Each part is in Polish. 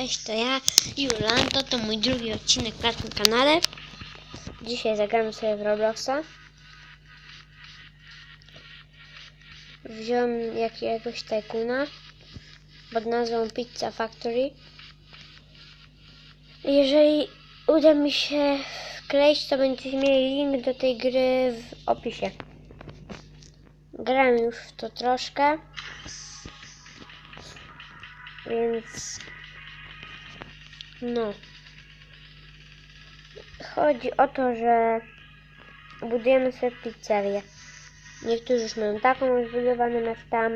Cześć, to ja, Julanto, to mój drugi odcinek na tym kanale. Dzisiaj zagramy sobie w Robloxa. Wziąłem jakiegoś tajkuna pod nazwą Pizza Factory. Jeżeli uda mi się wkleić, to będziecie mieli link do tej gry w opisie. Grałem już w to troszkę. Więc no. Chodzi o to, że budujemy sobie pizzerię. Niektórzy już mają taką zbudowaną jak tam.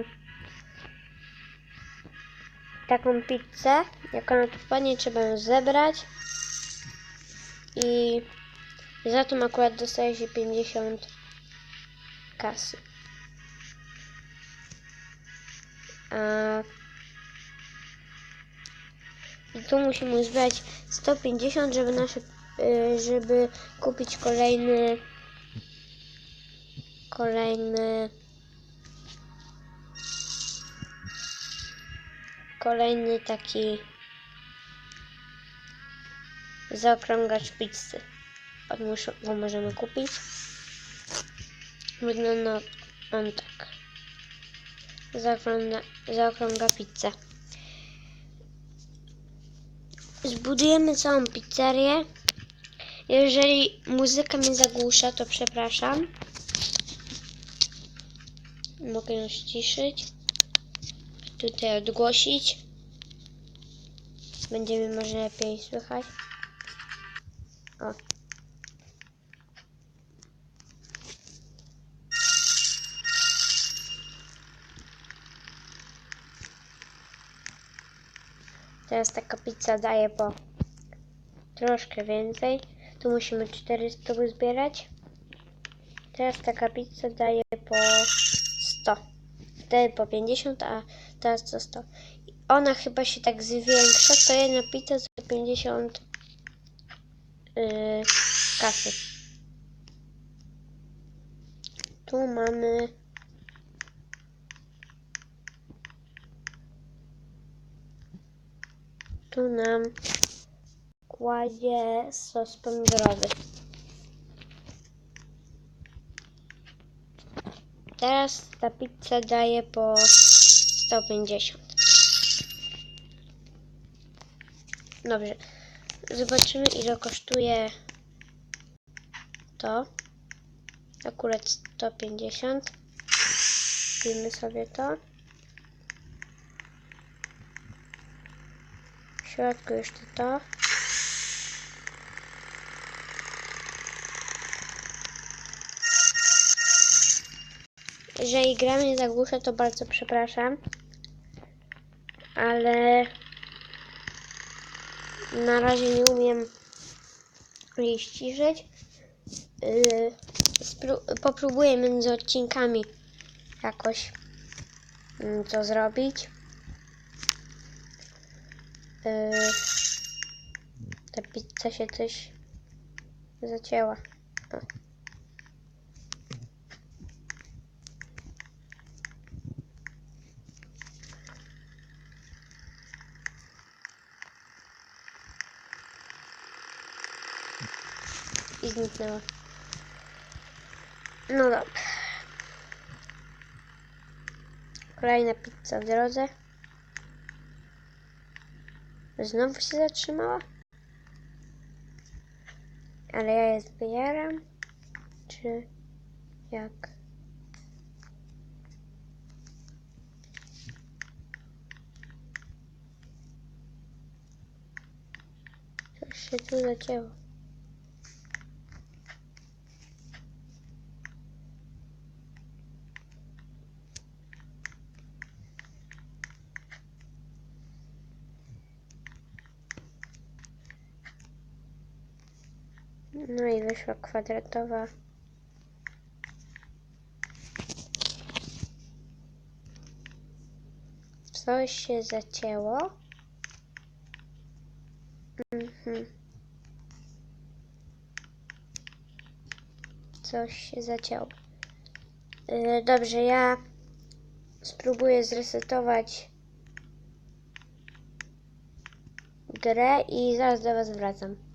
Taką pizzę. Jak ona tu wpadnie, trzeba ją zebrać. I za to akurat dostaje się 50 kasy. A tu musimy zbierać 150, żeby nasze, y, żeby kupić kolejny kolejny kolejny taki zaokrągacz pizzy. Od mus- go możemy kupić. Wygląda on tak. Zaokrąga, zaokrąga pizzę. Zbudujemy całą pizzerię. Jeżeli muzyka mnie zagłusza, to przepraszam. Mogę ją ściszyć. Tutaj odgłosić. Będziemy może lepiej słychać. O. Teraz taka pizza daje po troszkę więcej. Tu musimy 400 zbierać. Teraz taka pizza daje po 100. Wtedy po 50, a teraz to 100. I Ona chyba się tak zwiększa. To jedna pizza za 50 yy, kasy. Tu mamy tu nam kładzie sos pomidorowy. Teraz ta pizza daje po 150. Dobrze. Zobaczymy ile kosztuje to. Akurat 150. Kupimy sobie to. Środku jeszcze to. Jeżeli gra mnie zagłusza, to bardzo przepraszam. Ale na razie nie umiem jej ściszyć. Yy, popróbuję między odcinkami jakoś mm, to zrobić. Yy, ta pizza się coś zacięła. O. I zniknęła. No dobra. Kolejna pizza w drodze. Znowu się zatrzymała? Ale ja je zbieram? Czy jak? Coś się tu zacięło. No i wyszła kwadratowa. Coś się zacięło. Mhm. Coś się zacięło. Yy, dobrze, ja spróbuję zresetować grę i zaraz do was wracam.